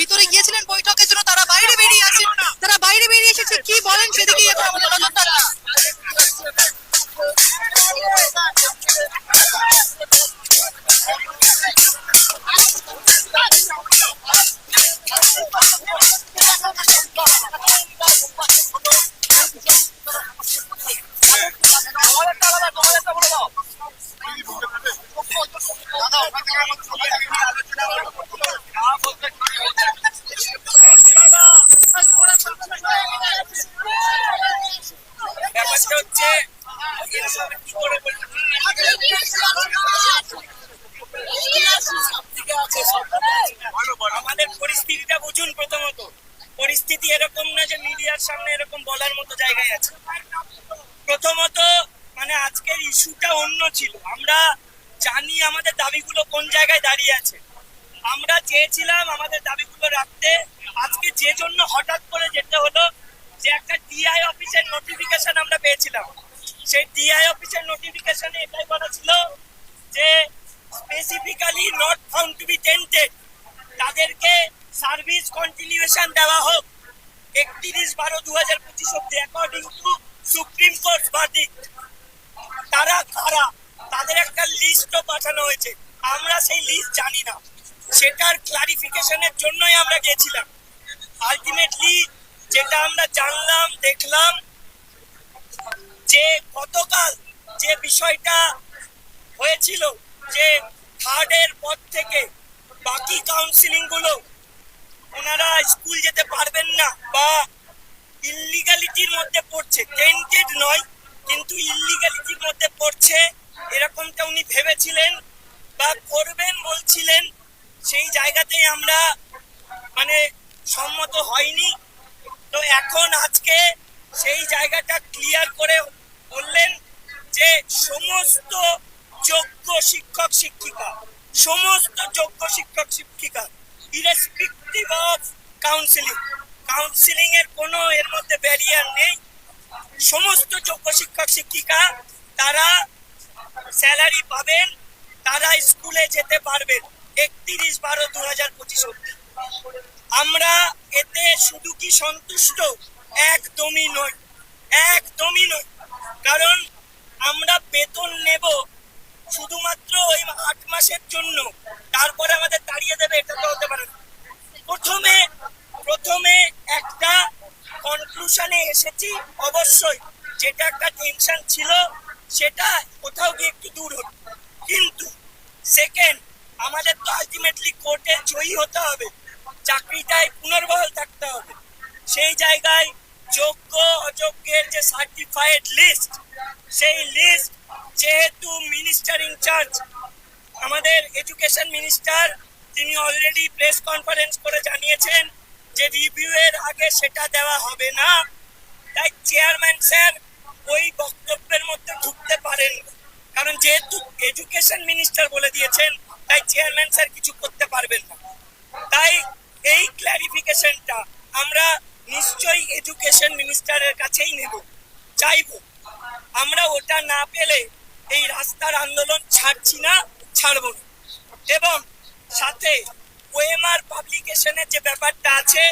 ভিতরে গিয়েছিলেন বৈঠকের জন্য, তারা বাইরে বেরিয়ে আছে। তারা বাইরে বেরিয়ে এসেছে, কি বলেন সেদিকে? এখন আমাদের আমাদের পরিস্থিতিটা বুঝুন প্রথমত পরিস্থিতি এরকম না যে মিডিয়ার সামনে এরকম বলার মতো জায়গায় আছে প্রথমত মানে আজকের ইস্যুটা অন্য ছিল। আমরা জানি আমাদের দাবিগুলো কোন জায়গায় দাঁড়িয়ে আছে। আমরা চেয়েছিলাম আমাদের দাবিগুলো রাখতে। আজকে যে জন্য হঠাৎ করে যেতে হলো, যে একটা ডিআই অফিসের নোটিফিকেশন আমরা পেয়েছিলাম। সেই ডিআই অফিসের নোটিফিকেশনে এটাই বলা ছিল যে specifically not found to be tainted তাদেরকে সার্ভিস কন্টিনিউশন দেওয়া হোক। একত্রিশ বারো দু হাজার পঁচিশ অব্দি according to supreme court verdict তারা কারা? তাদের একটা লিস্টও পাঠানো হয়েছে। আমরা সেই লিস্ট জানি না। সেটার ক্লারিফিকেশনের জন্যই আমরা গেছিলাম। আলটিমেটলি যেটা আমরা জানলাম, দেখলাম যে গতকাল যে বিষয়টা হয়েছিল যে থার্ডের পর থেকে বাকি কাউন্সিলিংগুলো ওনারা স্কুল যেতে পারবেন না বা ইলিগালিটির মধ্যে পড়ছে টেন্টেড নয়, কিন্তু ইলিগালিটির মধ্যে পড়ছে, এরকমটা উনি ভেবেছিলেন বা করবেন বলছিলেন, সেই জায়গাতেই আমরা মানে সম্মত হয়নি। তো এখন আজকে সেই জায়গাটা ক্লিয়ার করে বললেন যে সমস্ত যোগ্য শিক্ষক, শিক্ষিকা, সমস্ত যোগ্য শিক্ষক, শিক্ষিকা ইরেসপেক্টিভ অফ কাউন্সিলিং কাউন্সিলিং এর কোনো এর মধ্যে ব্যারিয়ার নেই। সমস্ত যোগ্য শিক্ষক, শিক্ষিকা, তারা স্যালারি পাবেন, তারা স্কুলে যেতে পারবেন একত্রিশ বারো দু হাজার পঁচিশ অব্দি আমরা এতে শুধু কি সন্তুষ্ট? একদমই নই। একদমই নই কারণ আমরা বেতন নেব শুধুমাত্র ওই আট মাসের জন্য তারপরে আমাদের তাড়িয়ে দেবে এটা তো হতে পারে না প্রথমে প্রথমে একটা কনক্লুশনে এসেছি, অবশ্যই। যেটা একটা টেনশন ছিল, সেটা কোথাও গিয়ে একটু দূর হলো। কিন্তু সেকেন্ড আমাদের তো আলটিমেটলি কোর্টে জয়ী হতে হবে। চাকরিটায় পুনর্বহাল থাকতে হবে। সেই জায়গায় যোগ্য, অযোগ্যের যে সার্টিফাইড লিস্ট সেই লিস্ট যেহেতু মিনিস্টার ইনচার্জ আমাদের এডুকেশন মিনিস্টার তিনি অলরেডি প্রেস কনফারেন্স করে জানিয়েছেন যে রিভিউ এর আগে সেটা দেওয়া হবে না। তাই চেয়ারম্যান স্যার ওই বক্তব্যের মধ্যে ঢুকতে পারেন। কারণ যেহেতু এডুকেশন মিনিস্টার বলে দিয়েছেন, তাই চেয়ারম্যান স্যার কিছু করতে পারবেন না। তাই এই ক্ল্যারিফিকেশনটা আমরা নিশ্চয়ই এডুকেশন মিনিস্টারের কাছেই নেব। চাইব আমরা ওটা না পেলে এই রাস্তার আন্দোলন ছাড়ছি না, ছাড়ব না। এবং সাথে ওএমআর পাবলিকেশনের যে ব্যাপারটা আছে,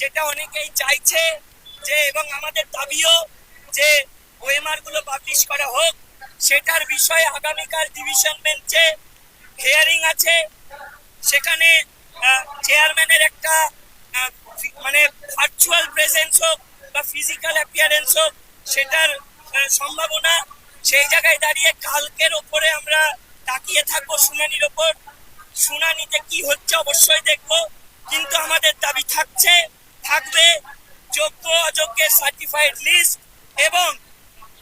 যেটা অনেকেই চাইছে যে এবং আমাদের দাবিও যে ওএমআরগুলো পাবলিশ করা হোক, সেটার বিষয়ে আগামীকাল ডিভিশন বেঞ্চে হিয়ারিং আছে। সেখানে চেয়ারম্যানের একটা মানে ভার্চুয়াল প্রেজেন্স হোক বা ফিজিক্যাল অ্যাপিয়ারেন্স হোক, সেটার সম্ভাবনা। সেই জায়গায় দাঁড়িয়ে কালকের ওপরে আমরা তাকিয়ে থাকব শুনানির ওপর। শুনানিতে কি হচ্ছে অবশ্যই দেখব। কিন্তু আমাদের দাবি থাকছে, থাকবে। যোগ্য অযোগ্যের সার্টিফাইড লিস্ট এবং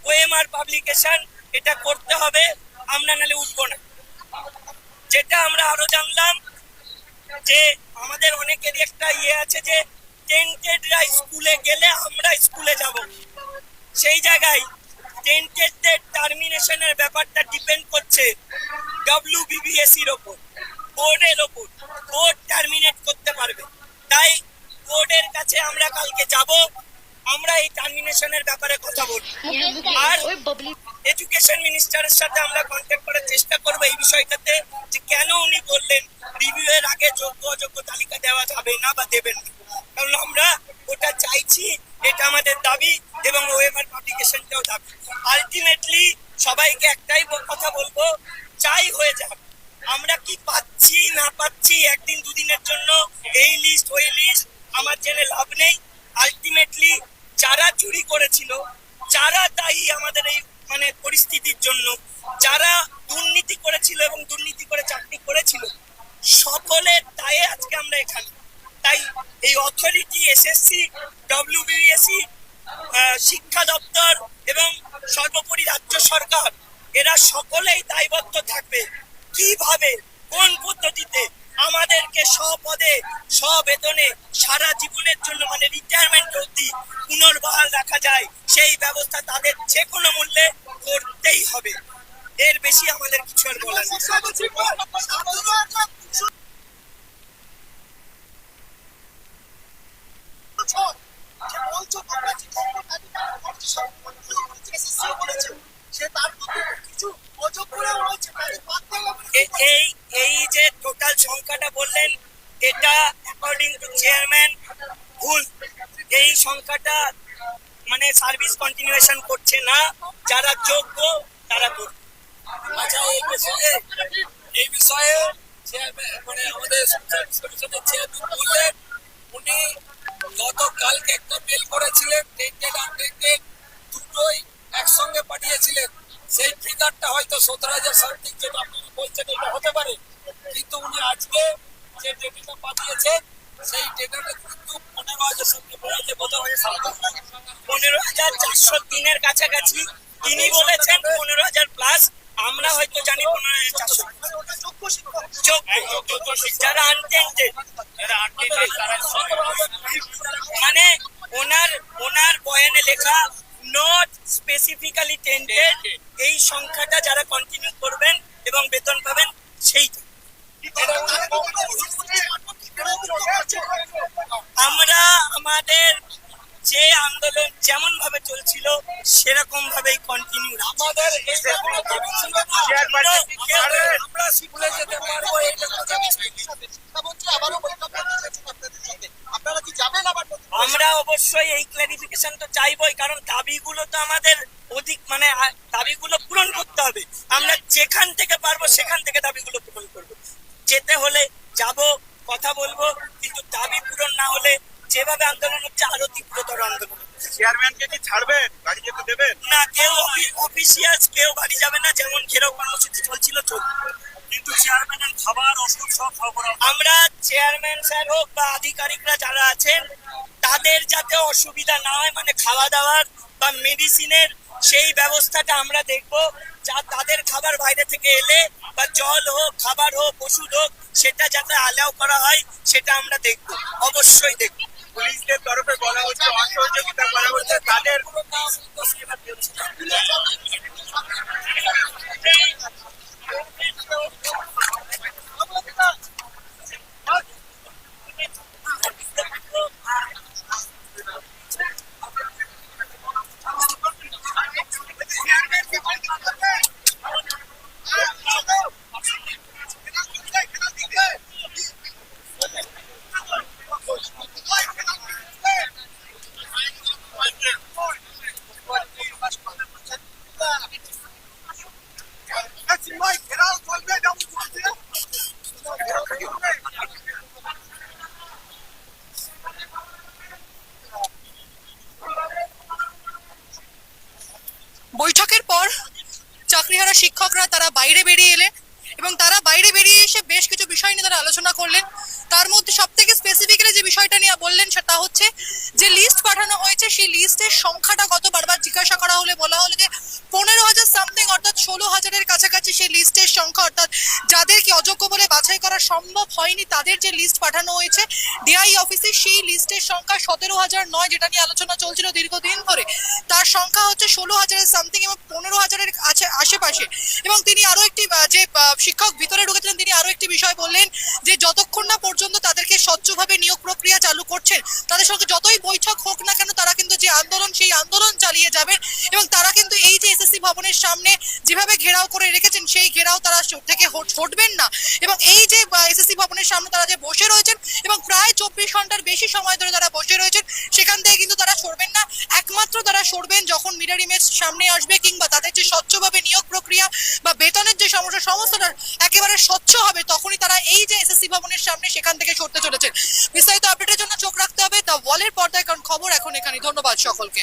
ওএমআর পাবলিকেশন এটা করতে হবে, আমরা নালে উঠবো না। যেটা আমরা আরও জানলাম যে আমাদের অনেকেরই একটা ইয়ে আছে যে টেন্টেডরা স্কুলে গেলে আমরা স্কুলে যাব। সেই জায়গায় টেন্টেডদের টার্মিনেশনের ব্যাপারটা ডিপেন্ড করছে ডব্লিউ বিবিএসির ওপর বোর্ডের ওপর বোর্ড টার্মিনেট করতে পারবে। তাই বোর্ডের কাছে আমরা কালকে যাব, আমরা এই টার্মিনেশনের ব্যাপারে কথা বলব। আর এডুকেশন মিনিস্টারের সাথে আমরা কন্ট্যাক্ট করার চেষ্টা করব এই বিষয়টাতে, যে কেন উনি বললেন রিভিউ এর আগে যোগ্য, অযোগ্য তালিকা দেওয়া যাবে না বা দেবেন না। কারণ আমরা ওটা চাইছি, এটা আমাদের দাবি এবং ওএমআর পাবলিকেশনটাও দাবি। আলটিমেটলি সবাইকে একটাই কথা বলব চাই হয়ে যাক, আমরা কি পাচ্ছি, না পাচ্ছি, একদিন দুদিনের জন্য এই লিস্ট ওই লিস্ট আমার জেনে লাভ নেই। আলটিমেটলি যারা চুরি করেছিল, যারা দায়ী আমাদের এই মানে পরিস্থিতির জন্য, যারা দুর্নীতি করেছিল এবং দুর্নীতি করে চাকরি করেছিল, সকলের দায়ে আজকে আমরা এখানে। তাই এই অথরিটি এসএসসি ডব্লিউবিএসসি শিক্ষা দপ্তর এবং সর্বোপরি রাজ্য সরকার, এরা সকলেই দায়বদ্ধ থাকবে। কীভাবে? কোন পদ্ধতিতে? আমাদেরকে স্বপদে স্ববেতনে সারা জীবনের জন্য মানে রিটায়ারমেন্ট অবধি পুনর্বহাল রাখা যায় সেই ব্যবস্থা তাদের যে কোনো মূল্যে করতেই হবে। এর বেশি আমাদের কিছু আর বলার নেই। এই এই যে টোটাল সংখ্যাটা বললেন, এটা অ্যাকর্ডিং টু চেয়ারম্যান ভুল। এই সংখ্যাটা মানে সার্ভিস কন্টিনিউয়েশন করছে না, যারা যোগ্য, তারা করবে। আচ্ছা এই বিষয়ে এই বিষয়ে মানে আমাদের সার্ভিস কমিশনের চেয়ারম্যান বললেন, উনি গতকালকে একটা মেল করেছিলেন টেন্টেড আনটেন্টেড দুটোই একসঙ্গে পাঠিয়েছিলেন। সেই ফিগারটা হয়তো সতেরো হাজার সামথিং যেটা আপনি বলছেন, এটা হতে পারে। কিন্তু উনি আজকে যে ডেটাটা পাঠিয়েছেন সেই ডেটাটা কিন্তু পনেরো হাজার সঙ্গে বেড়েছে কত পনেরো হাজার চারশো তিনের কাছাকাছি তিনি বলেছেন পনেরো হাজার প্লাস আমরা হয়তো জানি পনেরো হাজার চারশো। যারা আনটেন্টেড মানে ওনার ওনার বয়ানে লেখা নট স্পেসিফিক্যালি টেন্টেড এই সংখ্যাটা যারা কন্টিনিউ করবেন এবং বেতন পাবেন যে আন্দোলন যেমন ভাবে চলছিল সেরকম ভাবেই কন্টিনিউ আমাদের আমরা স্কুলে যেতে পারব আমরা অবশ্যই এই ক্লারিফিকেশন তো চাইবই কারণ দাবিগুলো তো আমাদের অধিক মানে দাবিগুলো পূরণ করতে হবে। আমরা যেখান থেকে পারব সেখান থেকে দাবিগুলো পূরণ করব। যেতে হলে যাব যেভাবে আন্দোলন হচ্ছে আরও তীব্রতর আন্দোলন। চেয়ারম্যানকে কি ছাড়বেন? বাড়ি যেতে দেবেন? না কেউ অফিসিয়ালস কেউ বাড়ি যাবে না যেমন ঘেরাও কর্মসূচি চলছিল চলবে কিন্তু চেয়ারম্যানের খাবার ওষুধ সব সরবরাহ। আমরা চেয়ারম্যান স্যার হোক বা আধিকারিকরা যারা আছেন তাদের যাতে অসুবিধা না হয় মানে খাওয়া দাওয়ার বা মেডিসিনের সেই ব্যবস্থাটা আমরা দেখব যা তাদের খাবার বাইরে থেকে এলে বা জল হোক খাবার হোক ওষুধ হোক সেটা যাতে আলাও করা হয় সেটা আমরা দেখব অবশ্যই দেখব। পুলিশদের তরফে বলা হচ্ছে অসহযোগিতা করা হচ্ছে তাদের বৈঠকের পর চাকরিহারা শিক্ষকরা তারা বাইরে বেরিয়ে এলেন এবং তারা বাইরে বেরিয়ে এসে বেশ কিছু বিষয় নিয়ে তারা আলোচনা করলেন। তার মধ্যে সব থেকে স্পেসিফিক্যালি যে বিষয়টা নিয়ে বললেন সেটা হচ্ছে যে লিস্ট পাঠানো হয়েছে, সেই লিস্টের সংখ্যাটা কত বারবার জিজ্ঞাসা করা হলে বলা হলো যে পনেরো হাজার সামথিং অর্থাৎ ষোলো হাজারের কাছাকাছি সেই লিস্টের সংখ্যা অর্থাৎ যাদেরকে অযোগ্য বলে বাছাই করা সম্ভব হয়নি, তাদের যে লিস্ট পাঠানো হয়েছে ডিআই অফিসে সেই লিস্টের সংখ্যা সতেরো হাজার নয় যেটা নিয়ে আলোচনা চলছিল দীর্ঘদিন ধরে। তার সংখ্যা হচ্ছে ষোলো হাজারের সামথিং এবং পনেরো হাজারের আশেপাশে। এবং তিনি আরও একটি যে শিক্ষক ভিতরে ঢুকেছিলেন, তিনি আরও একটি বিষয় বললেন যে যতক্ষণ না পর্যন্ত তাদেরকে স্বচ্ছভাবে নিয়োগ প্রক্রিয়া চালু করছেন। তাদের সঙ্গে যতই বৈঠক হোক না কেন, তারা কিন্তু যে আন্দোলন, সেই আন্দোলন চালিয়ে যাবেন এবং তারা কিন্তু এই যে এসএসসি ভবনের সামনে যেভাবে ঘেরাও করে রেখেছেন, সেই ঘেরাও তারা থেকে হট- না। এবং এই যে এসএসসি ভবনের সামনে তারা যে বসে রয়েছেন এবং প্রায় চব্বিশ ঘণ্টার বেশি সময় ধরে তারা বসে রয়েছেন, সেখান থেকে কিন্তু তারা সরবেন না। একমাত্র তারা সরবেন যখন মিরর ইমেজ সামনে আসবে কিংবা তাদের যে স্বচ্ছভাবে নিয়োগ প্রক্রিয়া বা বেতনের যে সমস্যা, সমস্তটা একেবারে স্বচ্ছ হবে, তখনই তারা এই যে এসএসসি ভবনের সামনে এখান থেকে সরতে চলেছেন। বিস্তারিত আপডেটের জন্য চোখ রাখতে হবে। দ্য ওয়ালের পর্দায় কারণ খবর এখন এখানে ধন্যবাদ সকলকে।